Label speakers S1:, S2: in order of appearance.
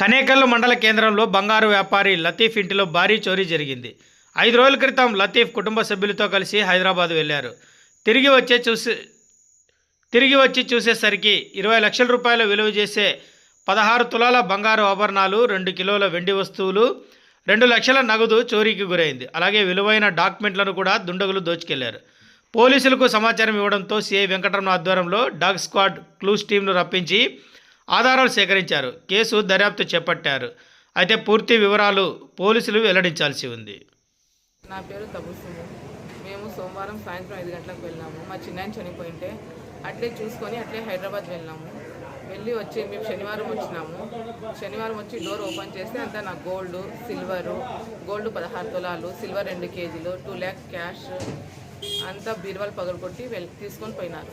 S1: కనేకల్లు మండల కేంద్రంలో బంగారు వ్యాపారి లతీఫ్ ఇంటిలో భారీ చోరీ జరిగింది. ఐదు రోజుల క్రితం లతీఫ్ కుటుంబ సభ్యులతో కలిసి హైదరాబాద్ వెళ్ళారు. తిరిగి వచ్చే చూసి తిరిగి వచ్చి చూసేసరికి ఇరవై లక్షల రూపాయల విలువ చేసే పదహారు తులాల బంగారు ఆభరణాలు రెండు కిలోల వెండి వస్తువులు రెండు లక్షల నగదు చోరీకి గురైంది. అలాగే విలువైన డాక్యుమెంట్లను కూడా దుండగులు దోచుకెళ్ళారు. పోలీసులకు సమాచారం ఇవ్వడంతో సిఐ వెంకటరమణ ఆధ్వర్యంలో డాగ్ స్క్వాడ్ క్లూస్ టీంను రప్పించి ఆధారాలు సేకరించారు. కేసు దర్యాప్తు చేపట్టారు. అయితే పూర్తి వివరాలు పోలీసులు వెల్లడించాల్సి ఉంది.
S2: నా పేరు తబుసుము మేము సోమవారం సాయంత్రం ఐదు గంటలకు వెళ్ళాము. మా చిన్నాయన చనిపోయింటే అట్లే చూసుకొని అట్లే హైదరాబాద్ వెళ్ళాము. వెళ్ళి వచ్చి మేము శనివారం వచ్చినాము. శనివారం వచ్చి డోర్ ఓపెన్ చేస్తే అంతా నా గోల్డ్ సిల్వరు గోల్డ్ పదహారు తులాలు సిల్వర్ రెండు కేజీలు టూ ల్యాక్ క్యాష్ అంతా బీరువాలు పగలగొట్టి వెళ్ళి తీసుకొని పోయినారు.